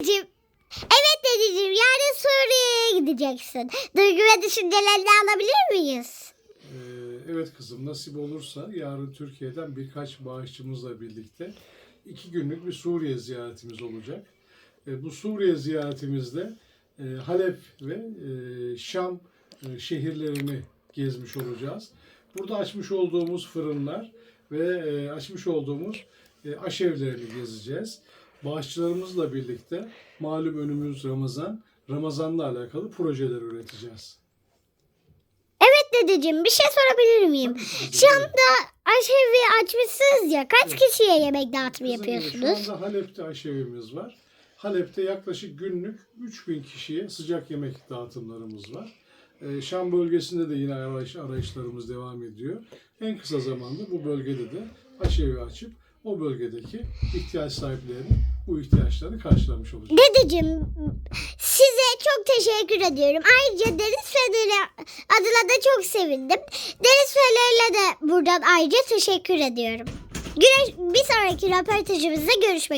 Dedeciğim, Evet dedeciğim yarın Suriye'ye gideceksin. Duygu ve düşüncelerini alabilir miyiz? Ee, evet kızım nasip olursa yarın Türkiye'den birkaç bağışçımızla birlikte iki günlük bir Suriye ziyaretimiz olacak. Ee, bu Suriye ziyaretimizde e, Halep ve e, Şam e, şehirlerini gezmiş olacağız. Burada açmış olduğumuz fırınlar ve e, açmış olduğumuz e, aşevlerini gezeceğiz. Bağışçılarımızla birlikte malum önümüz Ramazan, Ramazan'la alakalı projeler üreteceğiz. Evet dedeciğim bir şey sorabilir miyim? Şam'da aşevi açmışsınız ya kaç Evet. kişiye yemek dağıtımı Kızım, yapıyorsunuz? Şu anda Halep'te aşevimiz var. Halep'te yaklaşık günlük 3000 kişiye sıcak yemek dağıtımlarımız var. Ee, Şam bölgesinde de yine arayış, arayışlarımız devam ediyor. En kısa zamanda bu bölgede de aşevi açıp o bölgedeki ihtiyaç sahiplerinin bu ihtiyaçlarını karşılamış olacağız. Dedeciğim size çok teşekkür ediyorum. Ayrıca Deniz Feneri adına da çok sevindim. Deniz Feneri'yle de buradan ayrıca teşekkür ediyorum. Güneş, bir sonraki röportajımızda görüşmek